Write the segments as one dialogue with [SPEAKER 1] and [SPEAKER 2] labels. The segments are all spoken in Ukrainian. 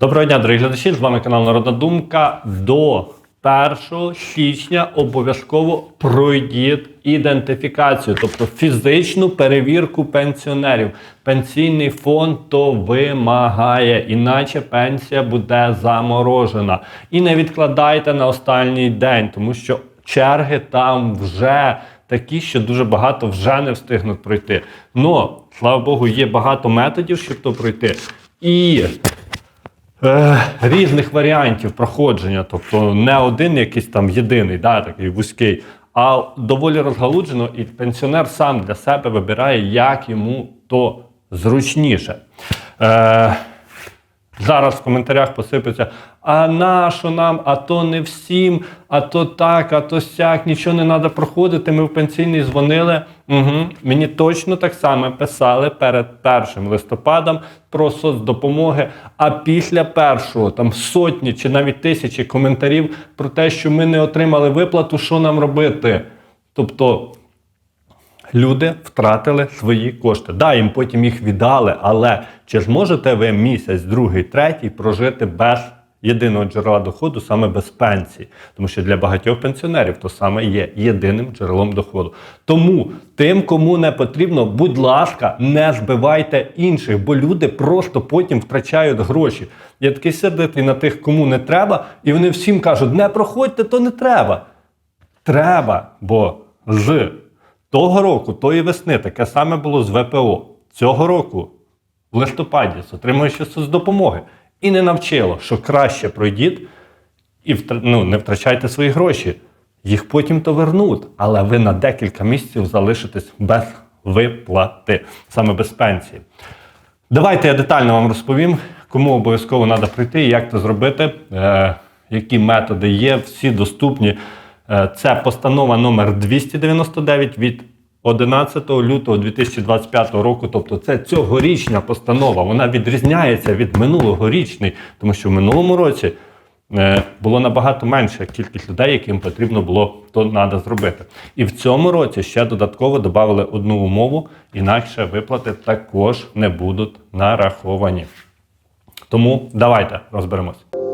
[SPEAKER 1] Доброго дня, дорогі глядачі! З вами канал Народна Думка. До 1 січня обов'язково пройдіть ідентифікацію, тобто фізичну перевірку пенсіонерів. Пенсійний фонд то вимагає, іначе пенсія буде заморожена. І не відкладайте на останній день, тому що черги там вже такі, що дуже багато вже не встигнуть пройти. Но, слава Богу, є багато методів, щоб то пройти. І е, різних варіантів проходження, тобто не один якийсь там єдиний, да, такий вузький, а доволі розгалуджено, і пенсіонер сам для себе вибирає, як йому то зручніше. Е, Зараз в коментарях посипеться, а на що нам, а то не всім, а то так, а то сяк, нічого не треба проходити. Ми в пенсійний дзвонили. Угу. Мені точно так само писали перед першим листопадом про соцдопомоги. А після першого там сотні чи навіть тисячі коментарів про те, що ми не отримали виплату, що нам робити. Тобто люди втратили свої кошти. Да, їм потім їх віддали, але чи зможете ви місяць, другий, третій прожити без єдиного джерела доходу, саме без пенсії? Тому що для багатьох пенсіонерів то саме є єдиним джерелом доходу. Тому тим, кому не потрібно, будь ласка, не збивайте інших, бо люди просто потім втрачають гроші. Я такий сердитий на тих, кому не треба, і вони всім кажуть: не проходьте, то не треба. Треба, бо з того року, тої весни, таке саме було з ВПО. Цього року, в листопаді, отримуючи соцдопомоги. І не навчило, що краще пройдіть і ну, не втрачайте свої гроші. Їх потім то вернуть, але ви на декілька місяців залишитесь без виплати, саме без пенсії. Давайте я детально вам розповім, кому обов'язково треба прийти, як це зробити, е, які методи є, всі доступні. Е, це постанова номер 299 від 11 лютого 2025 року. Тобто це цьогорічна постанова. Вона відрізняється від минулогорічної, тому що в минулому році е, було набагато менша кількість людей, яким потрібно було то треба зробити. І в цьому році ще додатково додали одну умову, інакше виплати також не будуть нараховані. Тому давайте розберемось.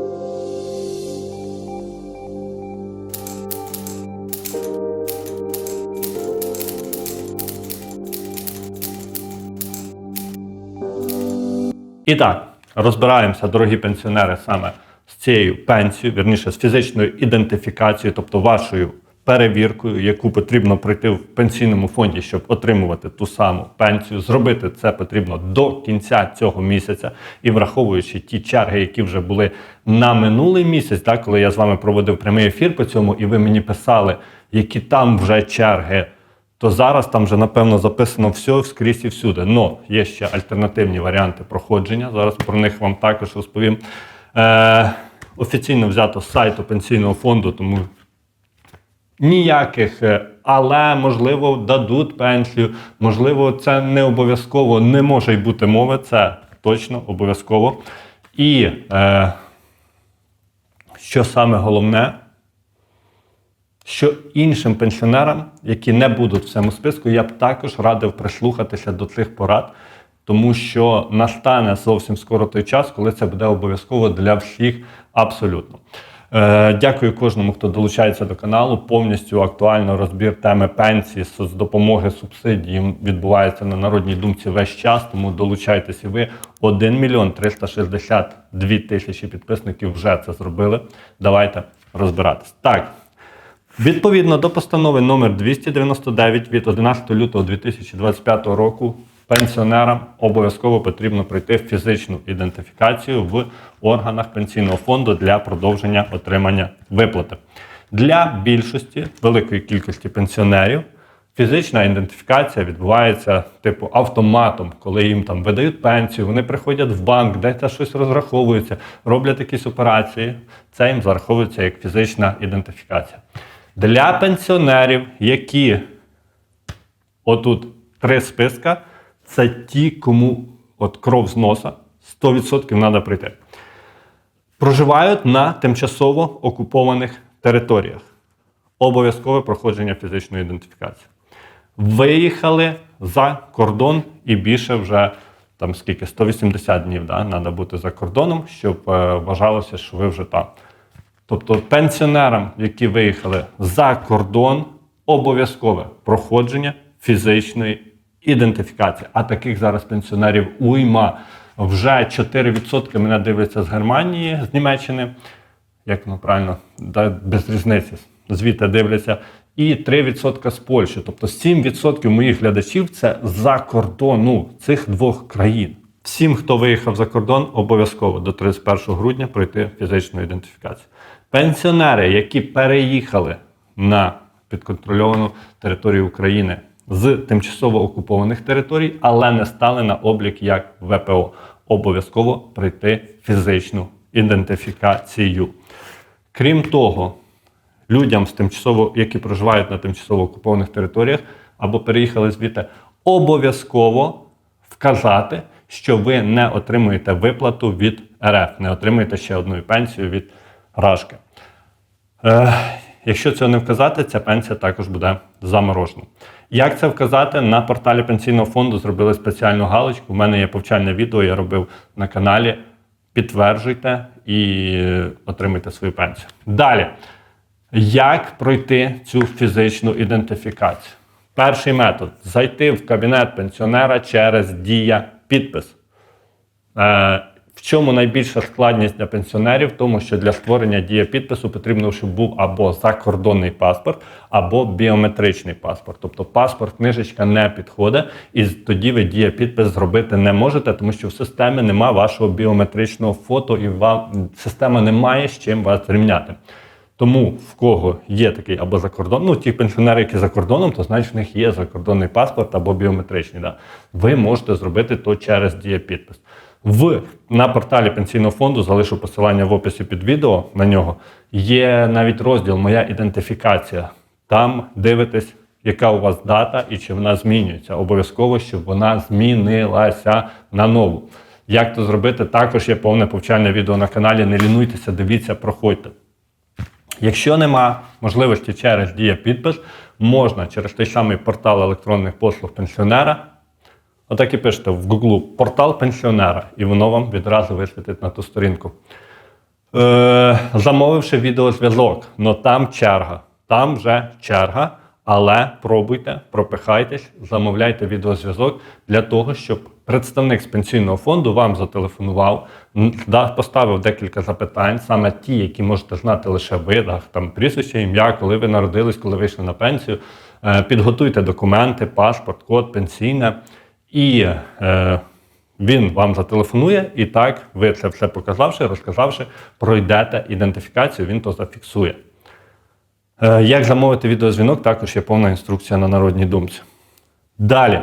[SPEAKER 1] І так, розбираємося, дорогі пенсіонери, саме з цією пенсією, вірніше з фізичною ідентифікацією, тобто вашою перевіркою, яку потрібно пройти в пенсійному фонді, щоб отримувати ту саму пенсію. Зробити це потрібно до кінця цього місяця, і враховуючи ті черги, які вже були на минулий місяць, так, коли я з вами проводив прямий ефір по цьому, і ви мені писали, які там вже черги то зараз там вже напевно записано все скрізь і всюди. Но є ще альтернативні варіанти проходження. Зараз про них вам також розповім. Е, офіційно взято з сайту пенсійного фонду, тому ніяких, е, але можливо дадуть пенсію, можливо, це не обов'язково не може й бути мови, це точно обов'язково. І е, що саме головне, що іншим пенсіонерам, які не будуть в цьому списку, я б також радив прислухатися до цих порад, тому що настане зовсім скоро той час, коли це буде обов'язково для всіх абсолютно. Е, Дякую кожному, хто долучається до каналу. Повністю актуально розбір теми пенсії, соцдопомоги, субсидій відбувається на народній думці весь час. Тому долучайтесь і ви. 1 мільйон 362 тисячі підписників вже це зробили. Давайте розбиратись. Так. Відповідно до постанови номер 299 від 11 лютого 2025 року пенсіонерам обов'язково потрібно пройти фізичну ідентифікацію в органах пенсійного фонду для продовження отримання виплати. Для більшості великої кількості пенсіонерів фізична ідентифікація відбувається типу автоматом, коли їм там видають пенсію, вони приходять в банк, десь щось розраховуються, роблять якісь операції. Це їм зараховується як фізична ідентифікація. Для пенсіонерів, які отут три списка, це ті, кому от кров з носа 100% треба прийти. Проживають на тимчасово окупованих територіях. Обов'язкове проходження фізичної ідентифікації. Виїхали за кордон і більше вже там скільки 180 днів да, треба бути за кордоном, щоб е, вважалося, що ви вже там. Тобто пенсіонерам, які виїхали за кордон, обов'язкове проходження фізичної ідентифікації. А таких зараз пенсіонерів уйма. Вже 4% мене дивляться з Германії, з Німеччини. Як воно правильно, без різниці. Звідти дивляться. І 3% з Польщі. Тобто 7% моїх глядачів це за кордону цих двох країн. Всім, хто виїхав за кордон, обов'язково до 31 грудня пройти фізичну ідентифікацію. Пенсіонери, які переїхали на підконтрольовану територію України з тимчасово окупованих територій, але не стали на облік як ВПО, обов'язково пройти фізичну ідентифікацію. Крім того, людям з тимчасово, які проживають на тимчасово окупованих територіях або переїхали звідти, обов'язково вказати, що ви не отримуєте виплату від РФ, не отримуєте ще одну пенсію від Рашки. Е, якщо цього не вказати, ця пенсія також буде заморожена. Як це вказати? На порталі пенсійного фонду зробили спеціальну галочку. У мене є повчальне відео, я робив на каналі. Підтверджуйте і отримайте свою пенсію. Далі. Як пройти цю фізичну ідентифікацію? Перший метод зайти в кабінет пенсіонера через дія підпис. Е, в чому найбільша складність для пенсіонерів? Тому, що для створення дія підпису потрібно, щоб був або закордонний паспорт, або біометричний паспорт. Тобто паспорт, книжечка не підходить, і тоді ви дія підпис зробити не можете, тому що в системі немає вашого біометричного фото, і вам система не має з чим вас зрівняти. Тому в кого є такий або закордон, ну ті пенсіонери, які за кордоном, то значить в них є закордонний паспорт або біометричний. Да. Ви можете зробити то через дієпідпис. В на порталі пенсійного фонду залишу посилання в описі під відео на нього. Є навіть розділ Моя ідентифікація. Там дивитесь, яка у вас дата і чи вона змінюється. Обов'язково, щоб вона змінилася на нову. Як це зробити? Також є повне повчальне відео на каналі. Не лінуйтеся, дивіться, проходьте. Якщо нема можливості через дія підпис, можна через той самий портал електронних послуг пенсіонера. Отак і пишете в Google портал пенсіонера, і воно вам відразу висвітить на ту сторінку. Е, Замовивши відеозв'язок, але там черга. Там вже черга, але пробуйте, пропихайтесь, замовляйте відеозв'язок для того, щоб представник з пенсійного фонду вам зателефонував, поставив декілька запитань, саме ті, які можете знати лише ви, там прізвище, ім'я, коли ви народились, коли вийшли на пенсію. Е, підготуйте документи, паспорт, код, пенсійне. І е, він вам зателефонує, і так, ви це все показавши, розказавши, пройдете ідентифікацію, він то зафіксує. Е, як замовити відеозвінок, також є повна інструкція на народній думці. Далі,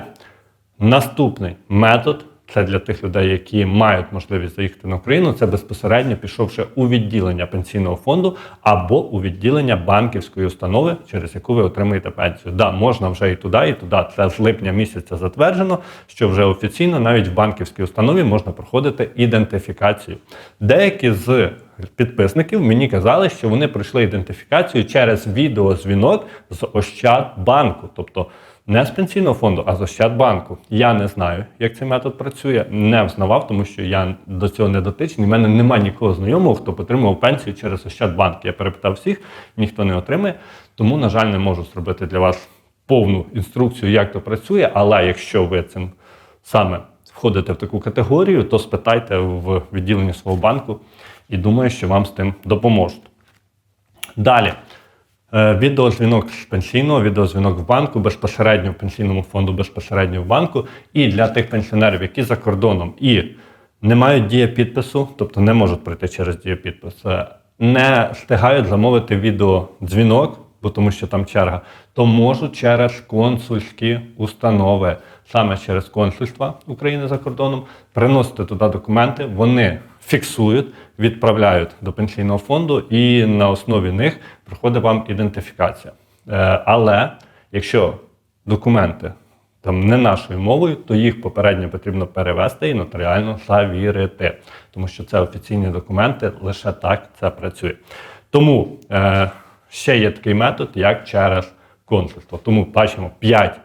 [SPEAKER 1] наступний метод це для тих людей, які мають можливість заїхати на Україну, це безпосередньо пішовши у відділення пенсійного фонду або у відділення банківської установи, через яку ви отримуєте пенсію. Да, можна вже і туди, і туди. Це з липня місяця затверджено, що вже офіційно навіть в банківській установі можна проходити ідентифікацію. Деякі з підписників мені казали, що вони пройшли ідентифікацію через відеозвінок з Ощадбанку. Тобто не з пенсійного фонду, а з Ощадбанку. Я не знаю, як цей метод працює, не взнавав, тому що я до цього не дотичний. У мене немає нікого знайомого, хто отримував пенсію через Ощадбанк. Я перепитав всіх, ніхто не отримає. Тому, на жаль, не можу зробити для вас повну інструкцію, як то працює. Але якщо ви цим саме входите в таку категорію, то спитайте в відділенні свого банку і думаю, що вам з тим допоможуть. Далі. Е, відеозвінок з пенсійного, відеозвінок в банку, безпосередньо в пенсійному фонду, безпосередньо в банку. І для тих пенсіонерів, які за кордоном і не мають дієпідпису, тобто не можуть пройти через дієпідпис, е, не встигають замовити відеодзвінок, бо тому що там черга, то можуть через консульські установи, саме через консульства України за кордоном, приносити туди документи. Вони фіксують, відправляють до пенсійного фонду, і на основі них проходить вам ідентифікація. Е, але якщо документи там не нашою мовою, то їх попередньо потрібно перевести і нотаріально завірити, тому що це офіційні документи, лише так це працює. Тому е, ще є такий метод, як через консульство. Тому бачимо 5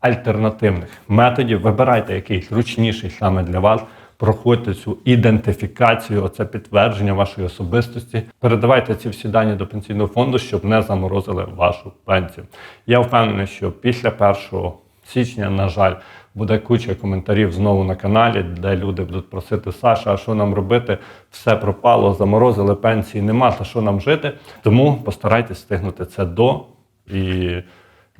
[SPEAKER 1] альтернативних методів. Вибирайте який зручніший саме для вас. Проходьте цю ідентифікацію, оце підтвердження вашої особистості. Передавайте ці всі дані до пенсійного фонду, щоб не заморозили вашу пенсію. Я впевнений, що після 1 січня, на жаль, буде куча коментарів знову на каналі, де люди будуть просити Саша, а що нам робити? Все пропало, заморозили пенсії, нема, та що нам жити. Тому постарайтесь встигнути це до і.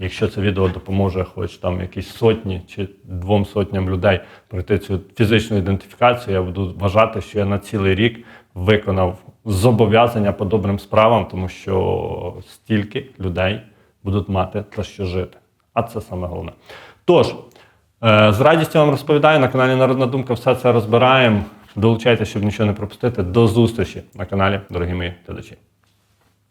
[SPEAKER 1] Якщо це відео допоможе хоч там якісь сотні чи двом сотням людей пройти цю фізичну ідентифікацію, я буду вважати, що я на цілий рік виконав зобов'язання по добрим справам, тому що стільки людей будуть мати за що жити. А це саме головне. Тож, е, з радістю вам розповідаю на каналі Народна Думка, все це розбираємо. Долучайтеся, щоб нічого не пропустити. До зустрічі на каналі, дорогі мої глядачі.